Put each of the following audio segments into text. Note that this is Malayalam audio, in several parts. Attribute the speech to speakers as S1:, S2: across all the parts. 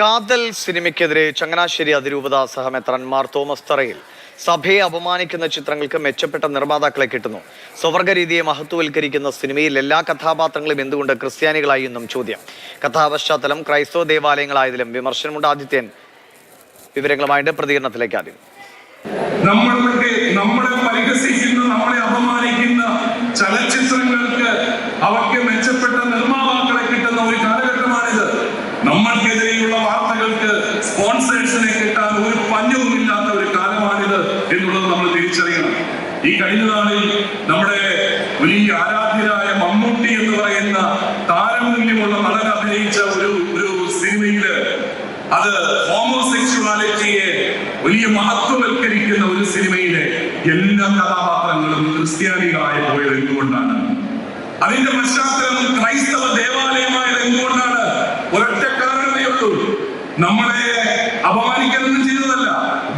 S1: കാതൽ സിനിമയ്ക്കെതിരെ ചങ്ങനാശ്ശേരി അതിരൂപത സഹമെത്രൻമാർ തോമസ് തറയിൽ സഭയെ അപമാനിക്കുന്ന ചിത്രങ്ങൾക്ക് മെച്ചപ്പെട്ട നിർമ്മാതാക്കളെ കിട്ടുന്നു. സ്വവർഗരീതിയെ മഹത്വവൽക്കരിക്കുന്ന സിനിമയിൽ എല്ലാ കഥാപാത്രങ്ങളും എന്തുകൊണ്ട് ക്രിസ്ത്യാനികളായി എന്നും ചോദ്യം. കഥാപശ്ചാത്തലം ക്രൈസ്തവ ദേവാലയങ്ങളായതിലും വിമർശനമുണ്ട് ആദിത്യൻ. വിവരങ്ങളുമായിട്ട് പ്രതികരണത്തിലേക്ക് ആദ്യം.
S2: നമ്മളുടെ നമ്മളെ നമ്മളെ അപമാനിക്കുന്ന ചലച്ചിത്രങ്ങൾക്ക് അവർക്ക് മെച്ചപ്പെട്ട നിർമ്മാതാക്കളെ കിട്ടുന്ന ഒരു കാലഘട്ടമാണിത്. വാർത്തകൾക്ക് സ്പോൺസേഴ്സിനെ കിട്ടാൻ ഒരു പഞ്ഞവുമില്ലാത്ത ഒരു കാലമാണിത് എന്നുള്ളത് നമ്മൾ തിരിച്ചറിയണം. ഈ കഴിഞ്ഞ നാളിൽ നമ്മുടെ വലിയ ആരാധ്യരായ മമ്മൂട്ടി എന്ന് പറയുന്ന താരമൂല്യമുള്ള നടൻ അഭിനയിച്ച ഒരു ഒരു സിനിമയിൽ അത് ഹോമോസെക്ഷുവാലിറ്റിയെ വലിയ മഹത്വവൽക്കരിക്കുന്ന ഒരു സിനിമയിലെ എല്ലാ കഥാപാത്രങ്ങളും ക്രിസ്ത്യാനികളായി പോയത് എന്തുകൊണ്ടാണ്? അതിന്റെ പശ്ചാത്തലം ക്രൈസ്തവ ദേവാലയമായത് എന്തുകൊണ്ടാണ് ഒരൊറ്റ കാരണമേ ഉള്ളൂ നമ്മളെ അപമാനിക്കാനൊന്നും ചെയ്തതല്ല.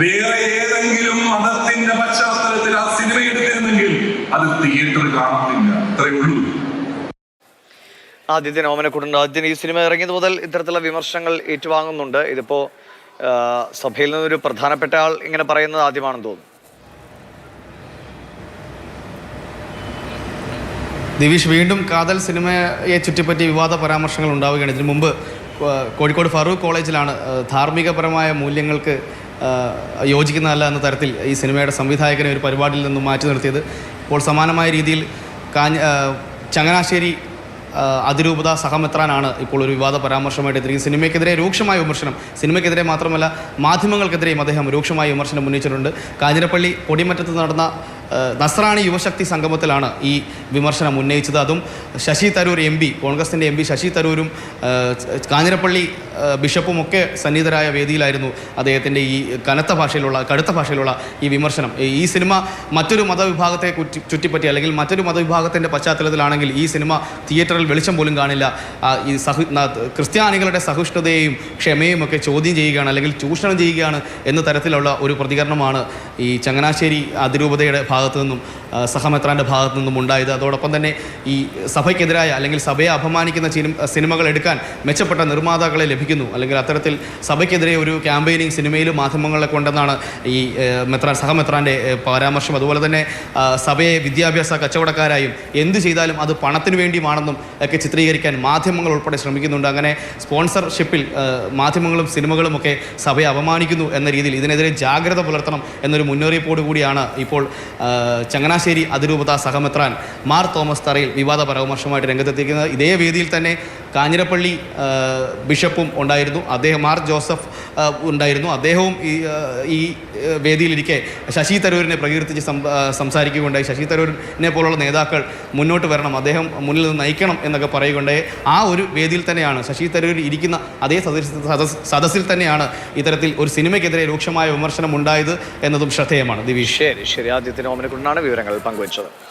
S2: വേറെ ഏതെങ്കിലും മതത്തിന്റെ പശ്ചാത്തലത്തിൽ ആ സിനിമ എടുത്തിരുന്നെങ്കിൽ അത് തിയേറ്റർ കാണത്തില്ല അത്രയേ ഉള്ളൂ.
S1: ആദിത്യൻ ഓമനക്കുട്ടുണ്ട് ആദ്യം ഈ സിനിമ ഇറങ്ങിയത് മുതൽ ഇത്തരത്തിലുള്ള വിമർശനങ്ങൾ ഏറ്റുവാങ്ങുന്നുണ്ട്. ഇതിപ്പോ സഭയിൽ നിന്നൊരു പ്രധാനപ്പെട്ട ആൾ ഇങ്ങനെ പറയുന്നത് ആദ്യമാണെന്ന് തോന്നുന്നു.
S3: ദിവിഷ് വീണ്ടും കാതൽ സിനിമയെ ചുറ്റിപ്പറ്റി വിവാദ പരാമർശങ്ങൾ ഉണ്ടാവുകയാണ്. ഇതിനു മുമ്പ് കോഴിക്കോട് ഫറൂഖ് കോളേജിലാണ് ധാർമ്മികപരമായ മൂല്യങ്ങൾക്ക് യോജിക്കുന്നതല്ല എന്ന തരത്തിൽ ഈ സിനിമയുടെ സംവിധായകനെ ഒരു പരിപാടിയിൽ നിന്നും മാറ്റി നിർത്തിയത്. ഇപ്പോൾ സമാനമായ രീതിയിൽ കാഞ്ഞ ചങ്ങനാശ്ശേരി അതിരൂപത സഹമെത്രാനാണ് ഇപ്പോൾ ഒരു വിവാദ പരാമർശമായിട്ട് എത്തിയിരിക്കുന്നത്. സിനിമയ്ക്കെതിരെ രൂക്ഷമായ വിമർശനം സിനിമയ്ക്കെതിരെ മാത്രമല്ല മാധ്യമങ്ങൾക്കെതിരെയും അദ്ദേഹം രൂക്ഷമായ വിമർശനം ഉന്നയിച്ചിട്ടുണ്ട്. കാഞ്ഞിരപ്പള്ളി പൊടിമറ്റത്ത് നടന്ന നസ്രാണി യുവശക്തി സംഗമത്തിലാണ് ഈ വിമർശനം ഉന്നയിച്ചത്. അതും ശശി തരൂർ എം കോൺഗ്രസിന്റെ എം ശശി തരൂരും കാഞ്ഞിരപ്പള്ളി ബിഷപ്പും ഒക്കെ സന്നിഹിതരായ വേദിയിലായിരുന്നു അദ്ദേഹത്തിന്റെ ഈ കനത്ത ഭാഷയിലുള്ള കടുത്ത ഭാഷയിലുള്ള ഈ വിമർശനം. ഈ- സിനിമ മറ്റൊരു മതവിഭാഗത്തെ ചുറ്റിപ്പറ്റി അല്ലെങ്കിൽ മറ്റൊരു മതവിഭാഗത്തിന്റെ പശ്ചാത്തലത്തിലാണെങ്കിൽ ഈ സിനിമ തിയേറ്ററിൽ വെളിച്ചം പോലും കാണില്ല. ഈ സഹു ക്രിസ്ത്യാനികളുടെ സഹിഷ്ണുതയെയും ക്ഷമയും ഒക്കെ ചോദ്യം ചെയ്യുകയാണ് അല്ലെങ്കിൽ ചൂഷണം ചെയ്യുകയാണ് എന്ന തരത്തിലുള്ള ഒരു പ്രതികരണമാണ് ഈ ചങ്ങനാശ്ശേരി അതിരൂപതയുടെ ഭാഗത്തു നിന്നും സഹമെത്രാന്റെ ഭാഗത്തു നിന്നും ഉണ്ടായത്. അതോടൊപ്പം തന്നെ ഈ സഭയ്ക്കെതിരായ അല്ലെങ്കിൽ സഭയെ അപമാനിക്കുന്ന സിനിമകൾ എടുക്കാൻ മെച്ചപ്പെട്ട നിർമ്മാതാക്കളെ ലഭിക്കുന്നു. അല്ലെങ്കിൽ അത്തരത്തിൽ സഭയ്ക്കെതിരെ ഒരു ക്യാമ്പയിനിങ് സിനിമയിലും മാധ്യമങ്ങളെ കൊണ്ടെന്നാണ് ഈ മെത്രാൻ സഹമെത്രാന്റെ പരാമർശം. അതുപോലെ തന്നെ സഭയെ വിദ്യാഭ്യാസ കച്ചവടക്കാരായും എന്ത് ചെയ്താലും അത് പണത്തിന് വേണ്ടിയുമാണെന്നും ഒക്കെ ചിത്രീകരിക്കാൻ മാധ്യമങ്ങൾ ഉൾപ്പെടെ ശ്രമിക്കുന്നുണ്ട്. അങ്ങനെ സ്പോൺസർഷിപ്പിൽ മാധ്യമങ്ങളും സിനിമകളും ഒക്കെ സഭയെ അപമാനിക്കുന്നു എന്ന രീതിയിൽ ഇതിനെതിരെ ജാഗ്രത പുലർത്തണം എന്നൊരു മുന്നറിയിപ്പോടു കൂടിയാണ് ഇപ്പോൾ ആ, ചങ്ങനാശ്ശേരി അതിരൂപത സഹമെത്രാൻ മാർ തോമസ് തറയിൽ വിവാദ പരാമർശമായിട്ട് രംഗത്തെത്തിക്കുന്നത് ഇതേ വേദിയിൽ തന്നെ കാഞ്ഞിരപ്പള്ളി ബിഷപ്പും ഉണ്ടായിരുന്നു. അദ്ദേഹം മാർ ജോസഫ് ഉണ്ടായിരുന്നു. അദ്ദേഹവും ഈ ഈ വേദിയിലിരിക്കെ ശശി തരൂരിനെ പ്രകീർത്തിച്ച് സംസാരിക്കുകയുണ്ടായി. ശശി തരൂരിനെ പോലുള്ള നേതാക്കൾ മുന്നോട്ട് വരണം അദ്ദേഹം മുന്നിൽ നിന്ന് നയിക്കണം എന്നൊക്കെ പറയുകയുണ്ടായി. ആ ഒരു വേദിയിൽ തന്നെയാണ് ശശി തരൂർ ഇരിക്കുന്ന അതേ സദസ് സദസ് സദസ്സിൽ തന്നെയാണ് ഇത്തരത്തിൽ ഒരു സിനിമയ്ക്കെതിരെ രൂക്ഷമായ വിമർശനം ഉണ്ടായത് എന്നതും ശ്രദ്ധേയമാണ്. ദിവിഷ്.
S1: ശരി ശരി. ആദ്യത്തിന് ഓമനക്കുണ്ടാണ് വിവരങ്ങൾ പങ്കുവച്ചത്.